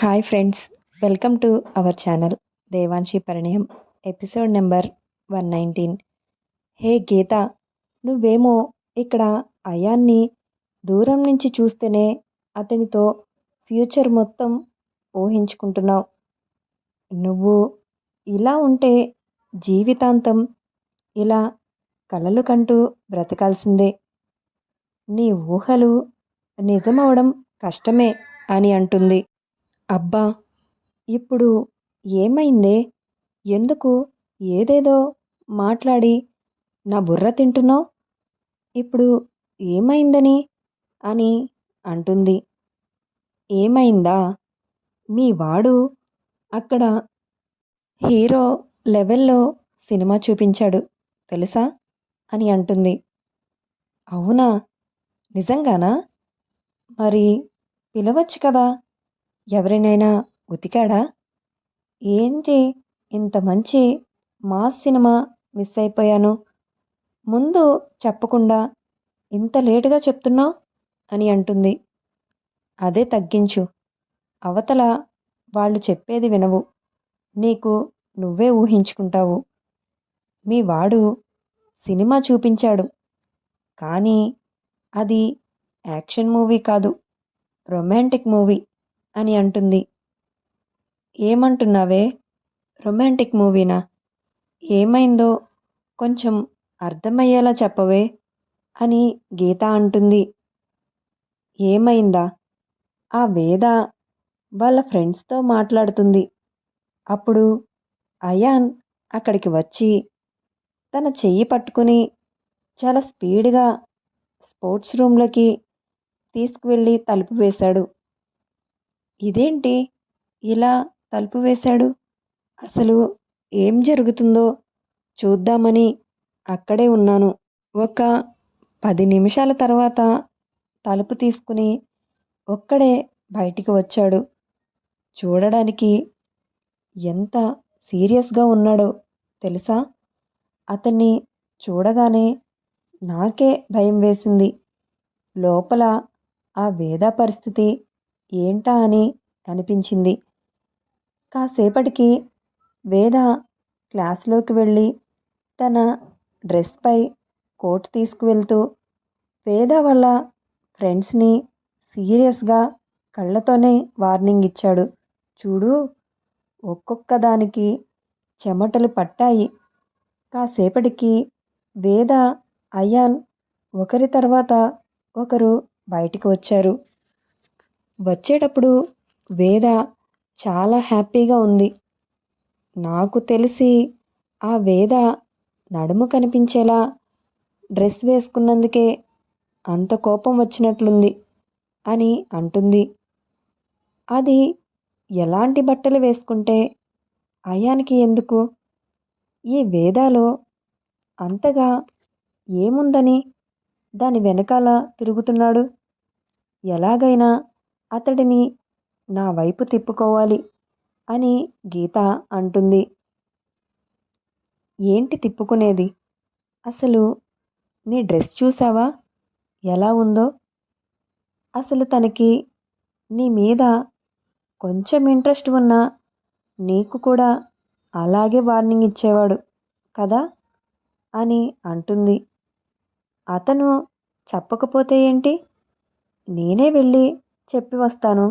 Hi friends welcome to our channel Devanshi Parinayam episode number one nineteen. Hey Geetha నువ్వేమో ఇక్కడ అయాన్ని దూరం నుంచి చూస్తేనే అతనితో ఫ్యూచర్ మొత్తం ఊహించుకుంటున్నావు. నువ్వు ఇలా ఉంటే జీవితాంతం ఇలా కలలు కంటూ బ్రతకాల్సిందే. నీ ఊహలు నిజమవడం కష్టమే అని అంటుంది. అబ్బా ఇప్పుడు ఏమైందే? ఎందుకు ఏదేదో మాట్లాడి నా బుర్ర తింటున్నావు? ఇప్పుడు ఏమైందని? అని అంటుంది. ఏమైందా? మీ వాడు అక్కడ హీరో లెవెల్లో సినిమా చూపించాడు తెలుసా? అని అంటుంది. అవునా? నిజంగానా? మరి పిలవచ్చు కదా? ఎవరినైనా ఉతికాడా? ఏంటి ఇంత మంచి మాస్ సినిమా మిస్ అయిపోయాను? ముందు చెప్పకుండా ఇంత లేటుగా చెప్తున్నావు? అని అంటుంది. అదే తగ్గించు. అవతల వాళ్ళు చెప్పేది వినవు. నీకు నువ్వే ఊహించుకుంటావు. మీ వాడు సినిమా చూపించాడు. కానీ అది యాక్షన్ మూవీ కాదు. Romantic movie. అని అంటుంది. ఏమంటున్నావే? రొమాంటిక్ మూవీనా? ఏమైందో కొంచెం అర్థమయ్యేలా చెప్పవే అని గీత అంటుంది. ఏమైందా? ఆ వేద వాళ్ళ ఫ్రెండ్స్తో మాట్లాడుతుంది. అప్పుడు అయాన్ అక్కడికి వచ్చి తన చెయ్యి పట్టుకుని చాలా స్పీడ్గా స్పోర్ట్స్ రూమ్లోకి తీసుకువెళ్ళి తలుపు వేశాడు. ఇదేంటి? ఇలా తలుపు వేశాడు. అసలు ఏం జరుగుతుందో చూద్దామని అక్కడే ఉన్నాను. ఒక పది నిమిషాల తర్వాత తలుపు తీసుకుని ఒక్కడే బయటికి వచ్చాడు. చూడడానికి ఎంత సీరియస్గా ఉన్నాడో తెలుసా? అతన్ని చూడగానే నాకే భయం వేసింది. లోపల ఆ వేద పరిస్థితి ఏంటా అని అనిపించింది. కాసేపటికి వేద క్లాస్లోకి వెళ్ళి తన డ్రెస్పై కోట్ తీసుకువెళ్తూ వేద వాళ్ళ ఫ్రెండ్స్ని సీరియస్గా కళ్ళతోనే వార్నింగ్ ఇచ్చాడు. చూడు ఒక్కొక్క దానికి చెమటలు పట్టాయి. కాసేపటికి వేద అయాన్ ఒకరి తర్వాత ఒకరు బయటికి వచ్చారు. వచ్చేటప్పుడు వేద చాలా హ్యాపీగా ఉంది. నాకు తెలిసి ఆ వేద నడుము కనిపించేలా డ్రెస్ వేసుకున్నందుకే అంత కోపం వచ్చినట్లుంది అని అంటుంది. అది ఎలాంటి బట్టలు వేసుకుంటే అయానికి ఎందుకు? ఈ వేదాలో అంతగా ఏముందని దాని వెనకాల తిరుగుతున్నాడు. ఎలాగైనా అతడిని నా వైపు తిప్పుకోవాలి అని గీత అంటుంది. ఏంటి తిప్పుకునేది? అసలు నీ డ్రెస్ చూసావా? ఎలా ఉందో? అసలు తనకి నీ మీద కొంచెం ఇంట్రెస్ట్ ఉన్నా నీకు కూడా అలాగే వార్నింగ్ ఇచ్చేవాడు కదా? అని అంటుంది. అతను చెప్పకపోతే ఏంటి? నేనే వెళ్ళి చెప్పి వస్తాను.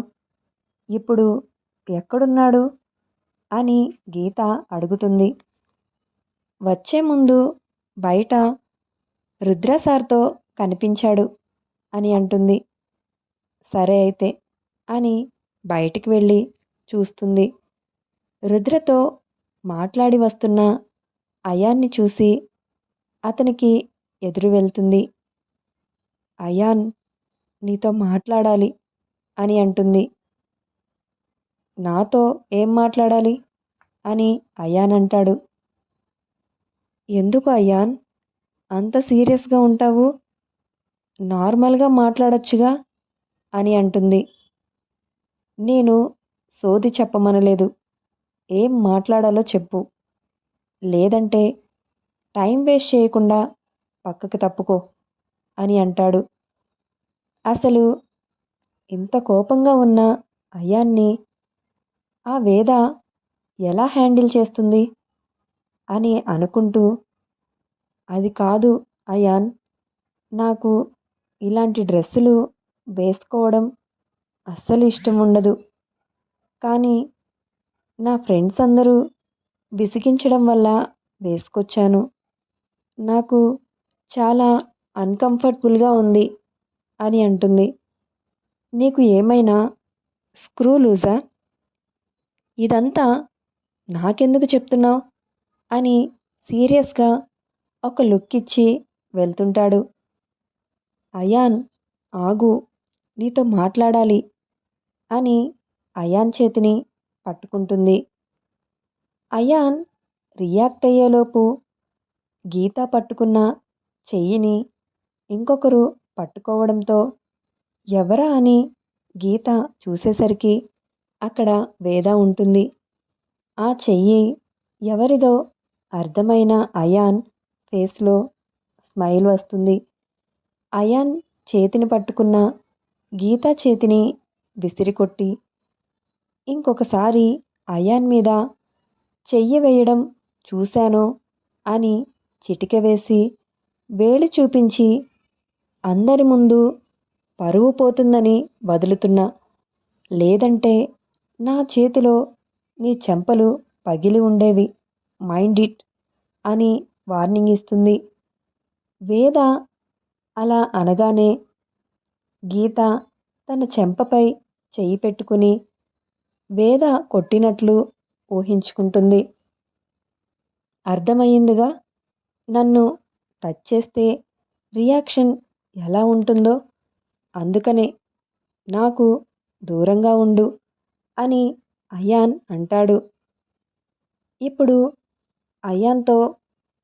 ఇప్పుడు ఎక్కడున్నాడు? అని గీత అడుగుతుంది. వచ్చే ముందు బయట రుద్ర సార్తో కనిపించాడు అని అంటుంది. సరే అయితే అని బయటికి వెళ్ళి చూస్తుంది. రుద్రతో మాట్లాడి వస్తున్న అయాన్ని చూసి అతనికి ఎదురు వెళ్తుంది. అయాన్ నీతో మాట్లాడాలి. అని అంటుంది. నాతో ఏం మాట్లాడాలి? అని అయాన్ అంటాడు. ఎందుకు అయాన్? అంత సీరియస్గా ఉంటావు? నార్మల్గా మాట్లాడొచ్చుగా? అని అంటుంది. నేను సోది చెప్పమనలేదు. ఏం మాట్లాడాలో చెప్పు. లేదంటే టైం వేస్ట్ చేయకుండా పక్కకు తప్పుకో అని అంటాడు. అసలు ఇంత కోపంగా ఉన్న అయాన్ని ఆ వేద ఎలా హ్యాండిల్ చేస్తుంది? అని అనుకుంటూ అది కాదు అయాన్ నాకు ఇలాంటి డ్రెస్సులు వేసుకోవడం అస్సలు ఇష్టం ఉండదు కానీ నా ఫ్రెండ్స్ అందరూ విసిగించడం వల్ల వేసుకొచ్చాను. నాకు చాలా అన్కంఫర్టబుల్గా ఉంది అని అంటుంది. నీకు ఏమైనా స్క్రూ లూజా? ఇదంతా నాకెందుకు చెప్తున్నావు? అని సీరియస్గా ఒక లుక్ ఇచ్చి వెళ్తుంటాడు. అయాన్ ఆగు నీతో మాట్లాడాలి అని అయాన్ చేతిని పట్టుకుంటుంది. అయాన్ రియాక్ట్ అయ్యేలోపు గీత పట్టుకున్న చెయ్యిని ఇంకొకరు పట్టుకోవడంతో ఎవరా అని గీత చూసేసరికి అక్కడ వేద ఉంటుంది. ఆ చెయ్యి ఎవరిదో అర్థమైన అయాన్ ఫేస్లో స్మైల్ వస్తుంది. అయాన్ చేతిని పట్టుకున్న గీత చేతిని విసిరికొట్టి ఇంకొకసారి అయాన్ మీద చెయ్యి వేయడం చూశానో? అని చిటిక వేసి వేలు చూపించి అందరి ముందు పరువు పోతుందని వదులుతున్నా. లేదంటే నా చేతిలో నీ చెంపలు పగిలి ఉండేవి. మైండ్ ఇట్ అని వార్నింగ్ ఇస్తుంది. వేద అలా అనగానే గీత తన చెంపపై చెయ్యి పెట్టుకుని వేద కొట్టినట్లు ఊహించుకుంటుంది. అర్థమయ్యిందిగా? నన్ను టచ్ చేస్తే రియాక్షన్ ఎలా ఉంటుందో? అందుకనే నాకు దూరంగా ఉండు అని అయాన్ అంటాడు. ఇప్పుడు అయాన్తో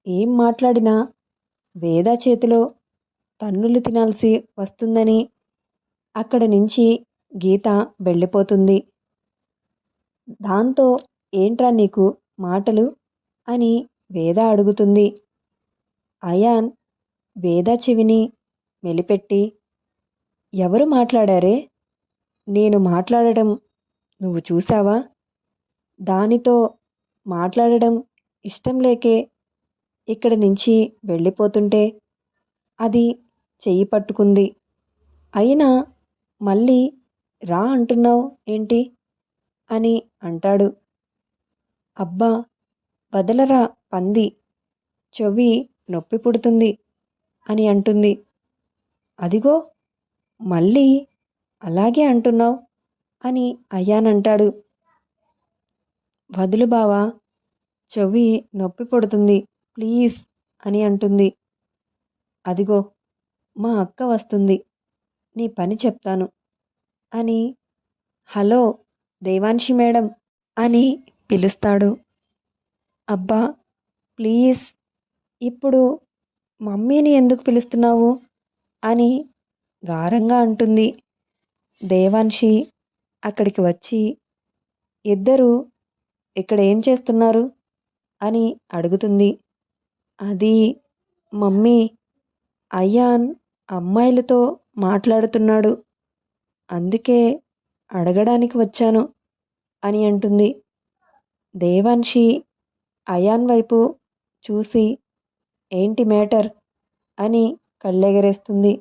ఏం మాట్లాడినా వేద చేతిలో తన్నులు తినాల్సి వస్తుందని అక్కడి నుంచి గీత వెళ్ళిపోతుంది. దాంతో ఏంట్రా నీకు మాటలు అని వేద అడుగుతుంది. అయాన్ వేద చెవిని మెలిపెట్టి ఎవరు మాట్లాడారే? నేను మాట్లాడడం నువ్వు చూసావా? దానితో మాట్లాడడం ఇష్టం లేకే ఇక్కడి నుంచి వెళ్ళిపోతుంటే అది చెయ్యి పట్టుకుంది. అయినా మళ్ళీ రా అంటున్నావు ఏంటి? అని అంటాడు. అబ్బా వదలరా పంది చెవి నొప్పి పుడుతుంది అని అంటుంది. అదిగో మళ్ళీ అలాగే అంటున్నావు? అని అయ్యానంటాడు. వదులు బావా చెవి నొప్పి పడుతుంది ప్లీజ్ అని అంటుంది. అదిగో మా అక్క వస్తుంది నీ పని చెప్తాను అని. హలో దేవాన్షి మేడం అని పిలుస్తాడు. అబ్బా ప్లీజ్ ఇప్పుడు మమ్మీని ఎందుకు పిలుస్తున్నావు? అని గారంగా అంటుంది. దేవాన్షి అక్కడికి వచ్చి ఇద్దరు ఇక్కడ ఏం చేస్తున్నారు? అని అడుగుతుంది. అది మమ్మీ అయ్యాన్ అమ్మాయిలతో మాట్లాడుతున్నాడు. అందుకే అడగడానికి వచ్చాను అని అంటుంది. దేవాన్షి అయాన్ వైపు చూసి ఏంటి మ్యాటర్? అని కళ్ళెగరేస్తుంది.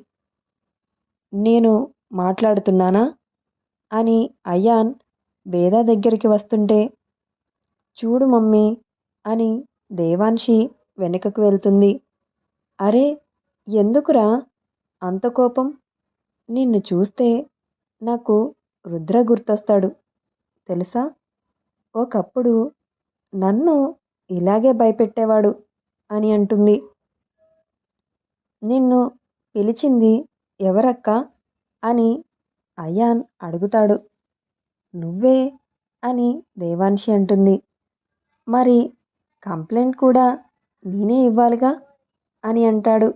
నేను మాట్లాడుతున్నానా? అని అయాన్ వేద దగ్గరికి వస్తుంటే చూడు మమ్మీ అని దేవాన్షి వెనుకకు వెళ్తుంది. అరే ఎందుకురా అంత కోపం? నిన్ను చూస్తే నాకు రుద్ర గుర్తొస్తాడు. తెలుసా? ఒకప్పుడు నన్ను ఇలాగే భయపెట్టేవాడు అని అంటుంది. నిన్ను పిలిచింది ఎవరక్క? అని అయాన్ అడుగుతాడు. నువ్వే? అని దేవాన్షి అంటుంది. మరి కంప్లైంట్ కూడా నేనే ఇవ్వాలిగా? అని అంటాడు.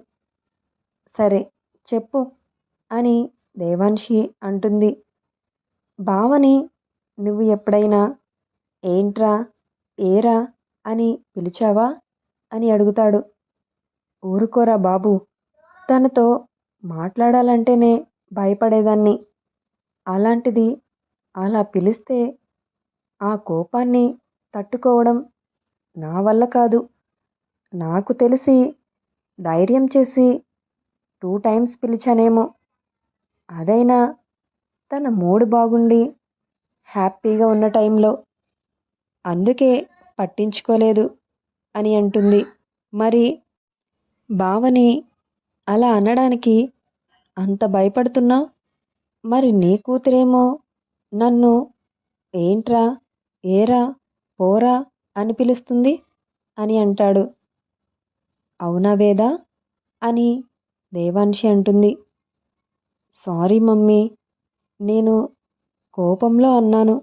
సరే చెప్పు అని దేవాన్షి అంటుంది. బావని నువ్వు ఎప్పుడైనా ఏంట్రా ఏరా అని పిలిచావా? అని అడుగుతాడు. ఊరుకోరా బాబు తనతో మాట్లాడాలంటేనే భయపడేదాన్ని. అలాంటిది అలా పిలిస్తే ఆ కోపాన్ని తట్టుకోవడం నా వల్ల కాదు. నాకు తెలిసి ధైర్యం చేసి టూ టైమ్స్ పిలిచానేమో. అదైనా తన మూడ్ బాగుండి హ్యాపీగా ఉన్న టైంలో. అందుకే పట్టించుకోలేదు అని అంటుంది. మరి భావని అలా అనడానికి అంత భయపడుతున్నావు మరి నీ కూతురేమో? నన్ను ఏంట్రా ఏరా పోరా అని పిలుస్తుంది అని అంటాడు. అవునా వేదా? అని దేవాంశి అంటుంది. సారీ మమ్మీ నేను కోపంలో అన్నాను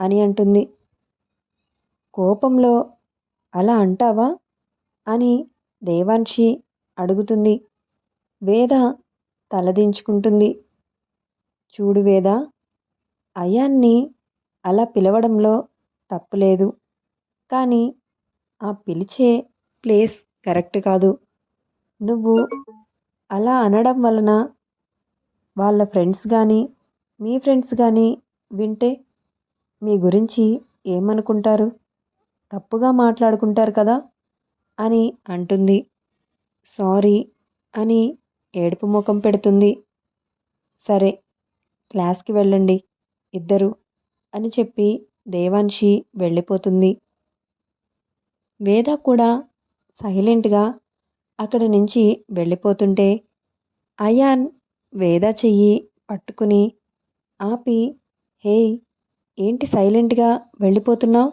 అని అంటుంది. కోపంలో అలా అంటావా? అని దేవాంశి అడుగుతుంది. వేద తలదించుకుంటుంది. చూడు వేద అయాన్ని అలా పిలవడంలో తప్పులేదు. కానీ ఆ పిలిచే ప్లేస్ కరెక్ట్ కాదు. నువ్వు అలా అనడం వలన వాళ్ళ ఫ్రెండ్స్ కానీ మీ ఫ్రెండ్స్ కానీ వింటే మీ గురించి ఏమనుకుంటారు? తప్పుగా మాట్లాడుకుంటారు కదా అని అంటుంది. సారీ అని ఏడుపు ముఖం పెడుతుంది. సరే క్లాస్కి వెళ్ళండి ఇద్దరు అని చెప్పి దేవాన్షి వెళ్ళిపోతుంది. వేద కూడా సైలెంట్గా అక్కడి నుంచి వెళ్ళిపోతుంటే అయాన్ వేద చెయ్యి పట్టుకుని ఆపి హేయ్ ఏంటి సైలెంట్గా వెళ్ళిపోతున్నావు?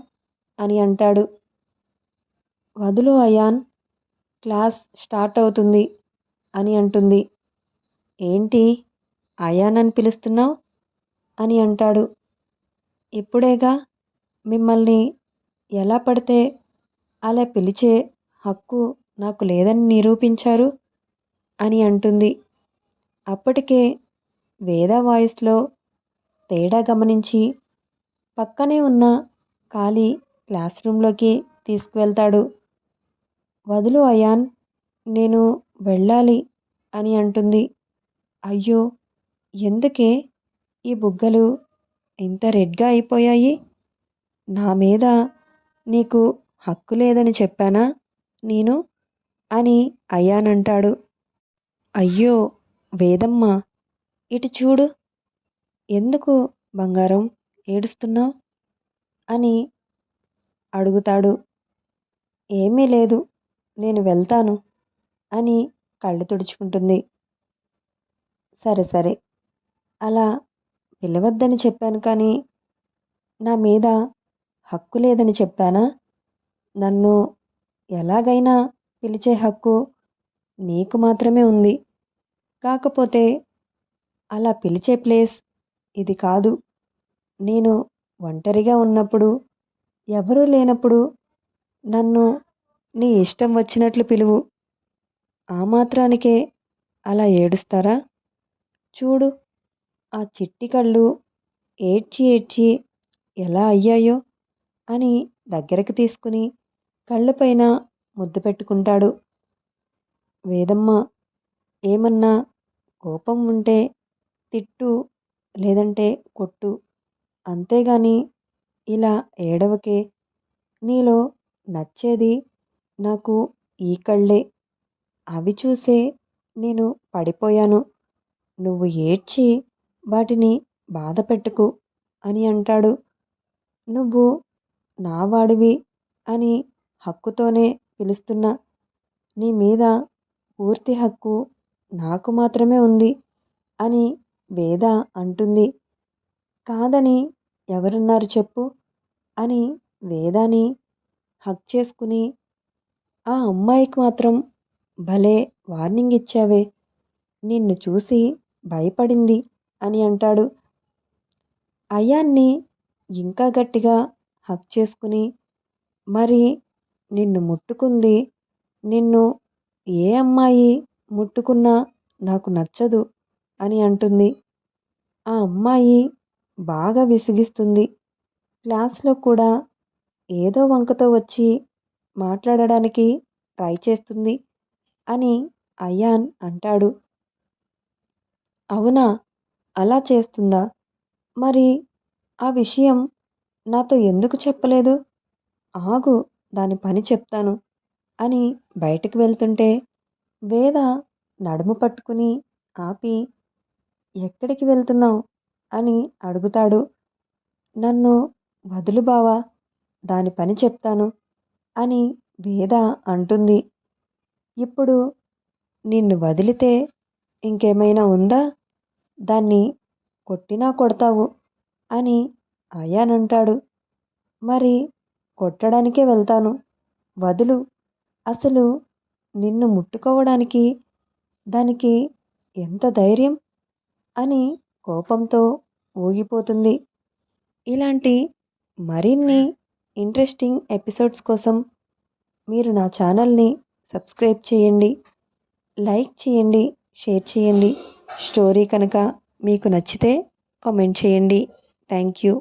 అని అంటాడు. వదులు అయాన్ క్లాస్ స్టార్ట్ అవుతుంది. అని అంటుంది. ఏంటి? అయాన్ అని పిలుస్తున్నావు? అని అంటాడు. ఇప్పుడేగా? మిమ్మల్ని ఎలా పడితే అలా పిలిచే హక్కు నాకు లేదని నిరూపించారు? అని అంటుంది. అప్పటికే వేద వాయిస్లో తేడా గమనించి పక్కనే ఉన్న ఖాళీ క్లాస్ రూమ్లోకి తీసుకువెళ్తాడు. వదులు అయాన్ నేను వెళ్ళాలి అని అంటుంది. అయ్యో ఎందుకే? ఈ బుగ్గలు ఇంత రెడ్గా అయిపోయాయి. నా మీద నీకు హక్కు లేదని చెప్పానా నేను? అని అయ్యానంటాడు. అయ్యో వేదమ్మ ఇటు చూడు. ఎందుకు బంగారం ఏడుస్తున్నావు? అని అడుగుతాడు. ఏమీ లేదు నేను వెళ్తాను. అని కళ్ళు తుడుచుకుంటుంది. సరే సరే. అలా పిలవద్దని చెప్పాను కానీ నా మీద హక్కు లేదని చెప్పానా? నన్ను ఎలాగైనా పిలిచే హక్కు నీకు మాత్రమే ఉంది. కాకపోతే అలా పిలిచే ప్లేస్ ఇది కాదు. నేను ఒంటరిగా ఉన్నప్పుడు ఎవరూ లేనప్పుడు నన్ను నీ ఇష్టం వచ్చినట్లు పిలువు. ఆ మాత్రానికే అలా ఏడుస్తారా? చూడు ఆ చిట్టి కళ్ళు ఏడ్చి ఏడ్చి ఎలా అయ్యాయో అని దగ్గరకు తీసుకుని కళ్ళపైన ముద్దు పెట్టుకుంటాడు. వేదమ్మ ఏమన్నా కోపం ఉంటే తిట్టు లేదంటే కొట్టు. అంతేగాని ఇలా ఏడవకే. నీలో నచ్చేది నాకు ఈ కళ్ళే. అవి చూసే నేను పడిపోయాను. నువ్వు ఏడ్చి వాటిని బాధ పెట్టుకు అని అంటాడు. నువ్వు నా వాడివి అని హక్కుతోనే పిలుస్తున్నా నీ మీద పూర్తి హక్కు నాకు మాత్రమే ఉంది అని వేద అంటుంది. కాదని ఎవరన్నారు చెప్పు అని వేదాని హక్ చేసుకుని ఆ అమ్మాయికి మాత్రం భలే వార్నింగ్ ఇచ్చావే. నిన్ను చూసి భయపడింది అని అంటాడు. అయాన్ని ఇంకా గట్టిగా హక్ చేసుకుని మరి నిన్ను ముట్టుకుంది నిన్ను ఏ అమ్మాయి ముట్టుకున్నా నాకు నచ్చదు అని అంటుంది. ఆ అమ్మాయి బాగా విసిగిస్తుంది. క్లాస్లో కూడా ఏదో వంకతో వచ్చి మాట్లాడడానికి ట్రై చేస్తుంది. అని అయాన్ అంటాడు. అవునా? అలా చేస్తుందా? మరి ఆ విషయం నాతో ఎందుకు చెప్పలేదు? ఆగు దాని పని చెప్తాను అని బయటకు వెళ్తుంటే వేద నడుము పట్టుకుని ఆపి ఎక్కడికి వెళ్తున్నావు? అని అడుగుతాడు. నన్ను వదులు బావా దాని పని చెప్తాను అని వేద అంటుంది. ఇప్పుడు నిన్ను వదిలితే ఇంకేమైనా ఉందా? దాన్ని కొట్టినా కొడతావు అని అయానంటాడు మరి కొట్టడానికే వెళ్తాను. వదులు. అసలు నిన్ను ముట్టుకోవడానికి దానికి ఎంత ధైర్యం? అని కోపంతో ఊగిపోతుంది. ఇలాంటి మరిన్ని ఇంట్రెస్టింగ్ ఎపిసోడ్స్ కోసం మీరు నా ఛానల్ని సబ్స్క్రైబ్ చేయండి లైక్ చేయండి షేర్ చేయండి. స్టోరీ కనుక మీకు నచ్చితే కామెంట్ చేయండి. Thank you.